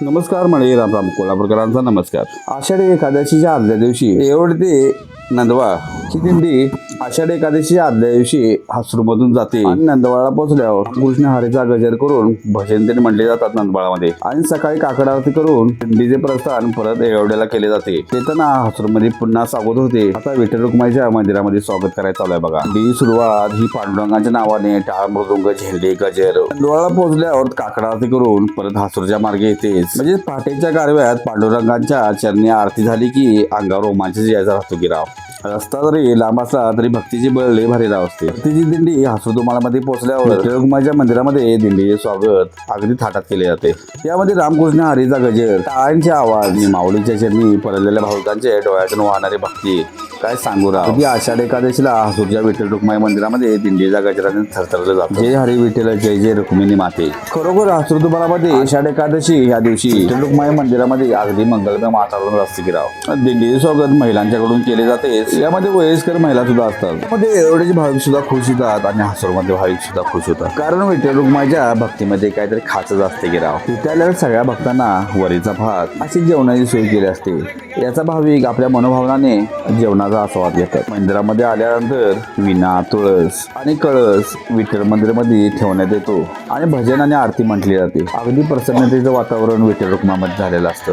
नमस्कार म्हणे रामराम कोल्हापूरकरांचा नमस्कार. आषाढी एकादशीच्या आदल्या दिवशी एवढ ते नंदवा ही दिंडी आषाढी एकादशीच्या आदल्या दिवशी हासरूमधून जाते. आणि नंदवाळा पोहोचल्यावर कृष्ण हरीचा गजर करून भजन त्यांनी म्हणले जातात नंदवाळामध्ये आणि सकाळी काकड आरती करून दिंडीचे प्रस्थान परत एवढ्याला केले जाते. तेताना हासूरमध्ये पुन्हा स्वागत होते. आता विठ्ठल रुक्माईच्या मंदिरामध्ये स्वागत करायचं चालू आहे बघा. ही सुरुवात ही पांडुरंगाच्या नावाने टाळ मृदुंग झेंडे गजर. नंदवाळा पोहोचल्यावर काकड आरती करून परत हासूरच्या मार्गे येतेच. म्हणजे पहाटेच्या कारव्यात पांडुरंगांच्या चरणी आरती झाली की अंगावर रोमांच यायचा राहतो गिराव रस्ता जरी लांब असला तरी भक्तीची बळ लय भारी राव असते भक्तीची दिंडी हासुदुमालामध्ये पोहोचल्यावर विठ्ठलरुक्माईच्या मंदिरामध्ये दिंडीचे स्वागत अगदी थाटात केले जाते. यामध्ये रामकृष्ण हरीचा गजर टाळ्यांचे आवाज आणि माऊलीच्या चरणी परलेल्या भाविकांचे डोळ्यातून वाहणारी भक्ती. काय सांगू राव? आषाढ एकादशीला हासूरच्या विठ्ठल रुक्माई मंदिरामध्ये दिंडीच्या गजराने थरथरलं जातं. जय हरी विठ्ठल जय जय रुक्मिणी माते. खरोखर हासूरदुमारामध्ये आषाढ एकादशी या दिवशी विठ्ठल रुक्माई मंदिरामध्ये अगदी मंगलमय वातावरण असते की राव. दिंडीचे स्वागत महिलांच्याकडून केले जाते. यामध्ये वयस्कर महिला सुद्धा असतात. त्यामध्ये एवढेचे भाविक सुद्धा खुश होतात आणि हासूरमध्ये भाविक सुद्धा खुश होतात. कारण विठ्ठल रुक्माईच्या भक्तीमध्ये काहीतरी खाचच असते की राव. आलेल्या सगळ्या भक्तांना वरीचा भात अशी जेवणाची सोय केली असते. याचा भाविक आपल्या मनोभावनाने जेवणाचा आस्वाद घेतात. मंदिरामध्ये आल्यानंतर विना तुळस आणि कळस विठ्ठल मंदिरामध्ये ठेवण्यात येतो आणि भजन आणि आरती म्हटली जाते. अगदी प्रसन्नतेचं वातावरण विठ्ठल रुक्मामध्ये झालेलं असतं.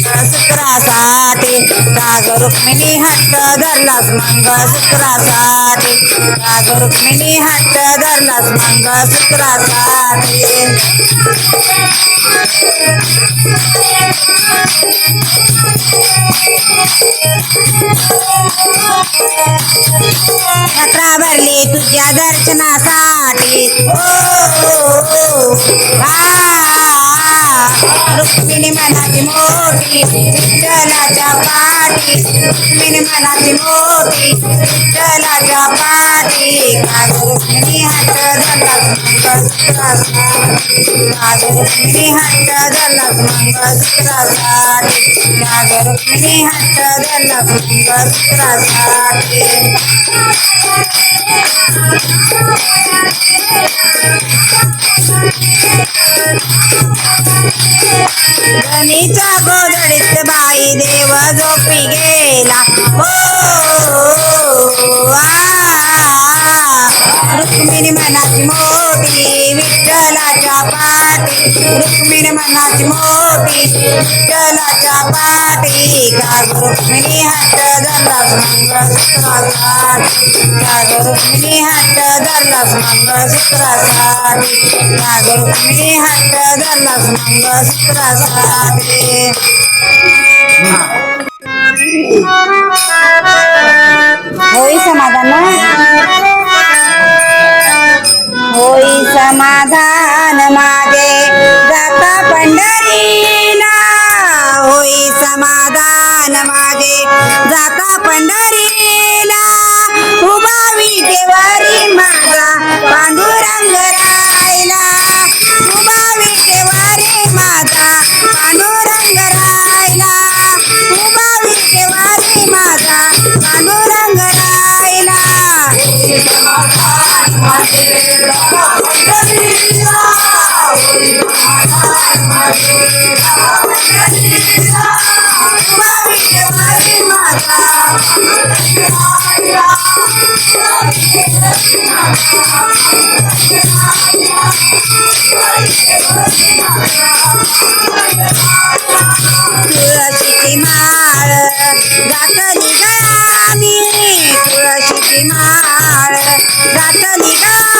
मंगळसूत्रासाठी राग रुक्मिणी हट्ट धरलास मंगळसूत्रासाठी. राग रुक्मिणी हट्ट धरलास मंगळसूत्रासाठी. यात्रा भरली तुझ्या दर्शनासाठी. ओ, ओ, ओ, आ, मोठी विठ्ठलाच्या पाठी रुक्मिणी मनाची मोठी विठ्ठलाच्या पाठी काग रुक्मिणी हट्ट धरलास मंगळसूत्रासाठी काग रुक्मिणी हट्ट धरलास मंगळसूत्रासाठी काग रुक्मिणी हट्ट मंगळसूत्रासाठी गोधडीत बाई देव झोपी गेला रुक्मिणी मनाची मोठी विठ्ठलाच्या पाठी रुक्मिणी मनाची मोठी विठ्ठलाच्या पाठी गाग रुक्मिणी हट्ट धरलास मंगळसूत्रासाठी गाग रुक्मिणी हट्ट धरलास मंगळसूत्रासाठी. गाग रुक्मिणी हट्ट धरलास मंगळसूत्रासाठी होई समाधान होई समाधान जाता पंढरीला. होई समाधान माझे जाता पंढरीला. उभावी देवारी माझा पांडुरंग राहिला उभावी देवारी माझा पांडुरंग राहिला उभावी देवारी माझा पांडुरंग राहिला माळ विटेवरी माझा तुळशीची माळ उभा विटेवरी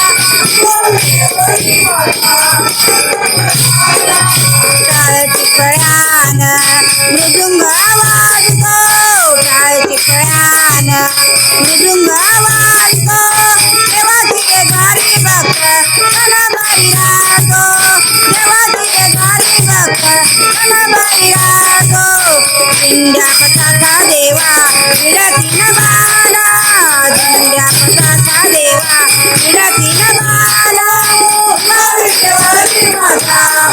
कळ्यान मृदुंग आवाजतो टाळची मृदुंग आवाजतो देवाची गाडी भक्त राहतो भक्त राहतो देवा विरती नवा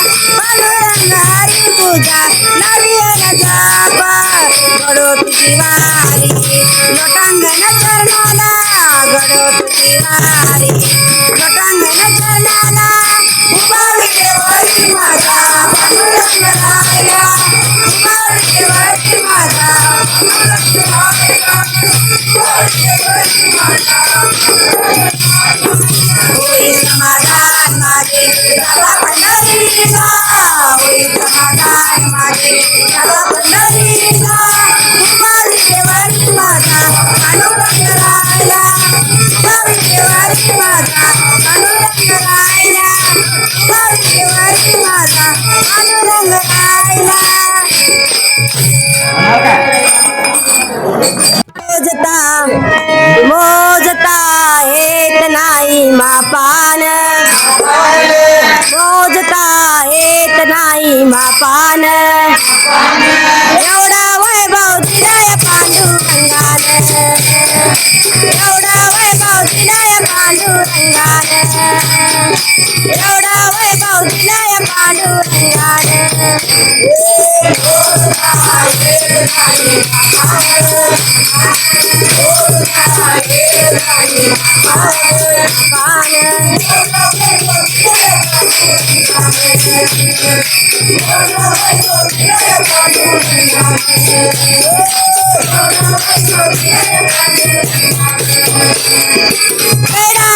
पांडुरंग हरी तुझा गडो वारी लोटांगण चरणाला गडो वारी लोटांगण चरणाला उभा माझा उभा माझा उभा माझा नाही पान। एवढा वैभव दिलाय पांडुरंगान एवढा वैभव दिलाय पांडुरंगान एवढा वैभव दिलाय पांडुरंगान पेढा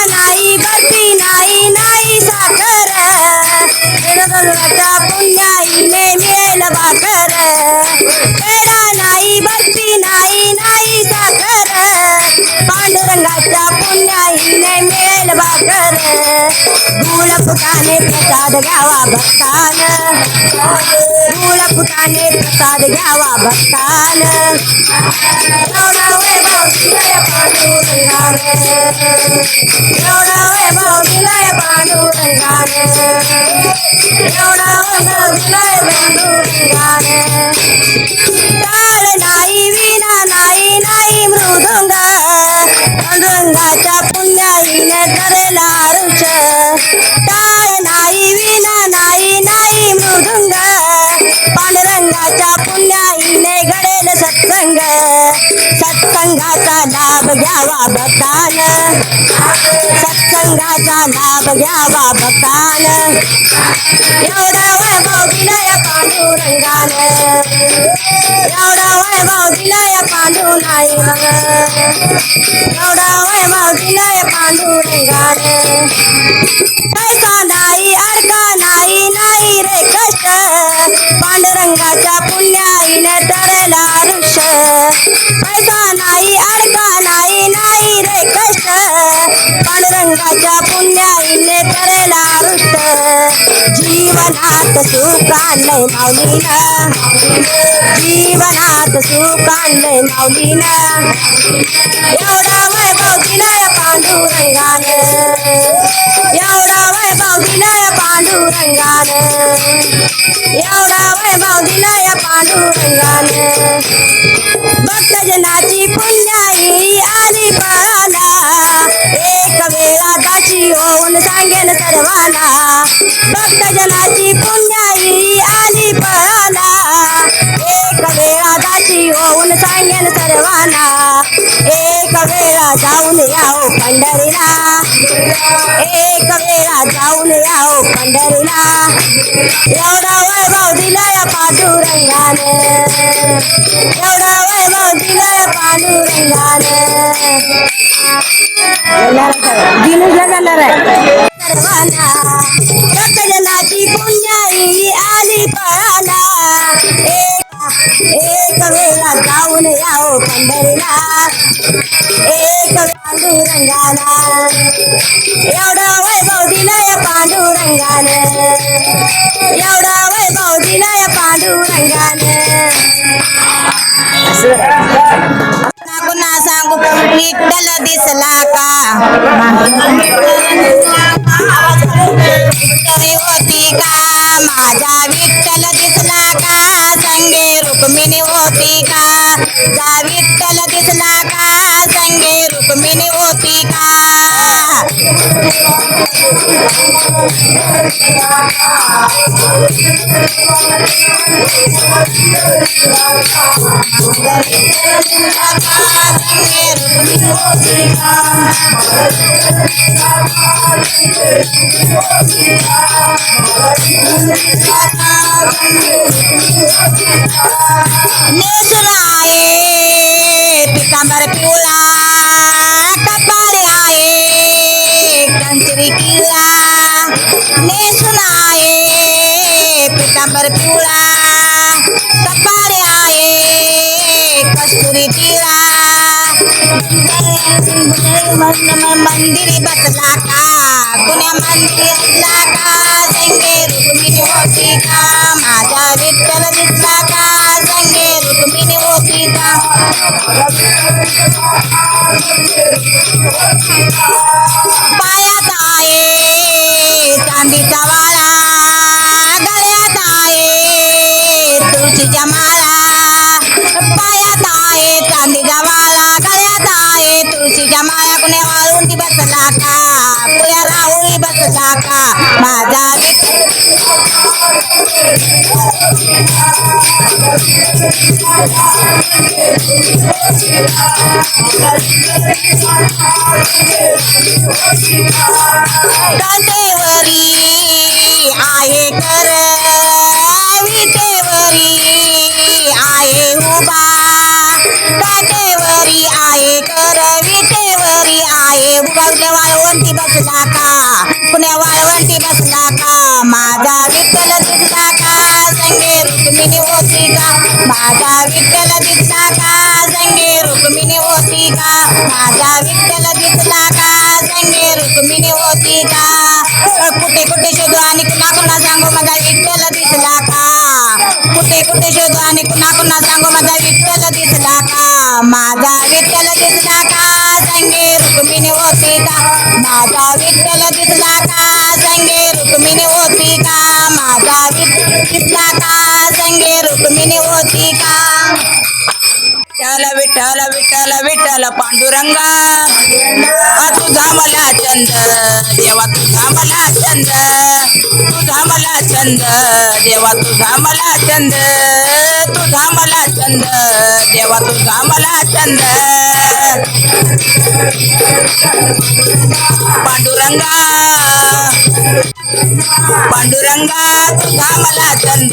नाही बर्फी नाही नाही साखर रंगाच्या भाकर गुळ फुटाने प्रसाद घ्यावा भक्तान. गुळ फुटाने प्रसाद घ्यावा भक्तान. एवढा वैभव दिलंय पांडुरंगान एवढा वैभव दिलंय पांडुरंगान एवढा वैभव दिलंय पांडुरंगान टाळ नाही विना नाही नाही मृदुंग पांडुरंगाच्या पुण्याईने करेला आरुष टाळ नाही विना नाही नाही मृदुंगा. पांडुरंगाच्या पुण्याईने घडेल सत्संग. सत्संगाचा लाभ घ्यावा भक्तान. सत्संगाचा लाभ घ्यावा भक्तान. एवढा वैभव दिलंय पांडुरंगान. एवढा वैभव दिलंय पांडू नाही एवढा वैभव दिलंय पांडुरंगान. पैसा नाही पांडुरंगाच्या पुण्याईने टळेला ऋष पैसा नाही अडका नाही नाही रे कष्ट. पांडुरंगाच्या पुण्याईने टळेला आयुष्य जीवनात सुख आणलंय माऊलीनं. जीवनात सुख आणलंय माऊलीनं. एवढा वैभव दिला पांडुरंगाने. एवढा दिलाय पांडुरंगानं. एवढा वैभव दिलाय पांडुरंगानं. भक्तजनाची पुण्याई आली पळाला एक वेळा दाची होऊन सांगेल सर्वांना. भक्तजनाची पुण्याई होऊन सांगेन सर्वांना. एक वेळा जाऊन याओ पंढरीला. एक वेळा जाऊन याओ पंढरीला. एवढा वैभव दिलाय पांडुरंगानं. एवढा वैभव दिलाय पांडुरंगानं. सर्वांना भक्तजनाची पुण्याई आली पळाला एक एक वेळा जाऊन याओ पंढरीला. एक पांडुरंगाला एवढा वैभव दिलाय पांडुरंगानं. एवढा वैभव दिलाय पांडुरंगानं. पुन्हा सांगू विठ्ठल दिसला का? होती का? माझा विठ्ठल का पितांबर पिवळा किल्ला नेसला आहे पितांबर पिवळा कपाळे आहे कस्तुरी टिळा. मंदिरी बसला का कुण्या मंदिरी बसला का संगे रुक्मिणी होती का माझा विठ्ठल दिसला का संगे रुक्मिणी होती का आहे चांदीचा वाळा गळ्यात आहे तुळशीच्या माळा पायात आहे चांदीचा वाळा गळ्यात आहे तुळशीच्या माळा कुण्या वाळून बसला का पुऱ्या राहुळी बसला का माझा कांटेवरी आहे कर विटेवरी आहे उभा. कांटेवरी आहे कर विटेवरी आहे. उभा उद्या वाळवंटी बसला का? पुण्या वाळवंटी बसला का? माझा विठ्ठल दिसला का? संगे रुक्मिणी होती का? माझा विठ्ठल दिसला का? संगे रुक्मिणी होती का? माझा विठ्ठल दिसला कुठे कुठे शोधू आणि कुणा कुणा सांगू माझा विठ्ठल दिसला का माझा विठ्ठल दिसला का संगे रुक्मिणी होती का माझा विठ्ठल दिसला का संगे रुक्मिणी होती का माझा विठ्ठल दिसला का विठ्ठल विठ्ठल पांडुरंगा. हा तुझा मला चंद देवा तुझा मला छंद तुझा मला छंद देवा तुझा मला छंद तुझा मला छंद देवा तुझा मला छंद पांडुरंगा पांडुरंगा तुझा मला छंद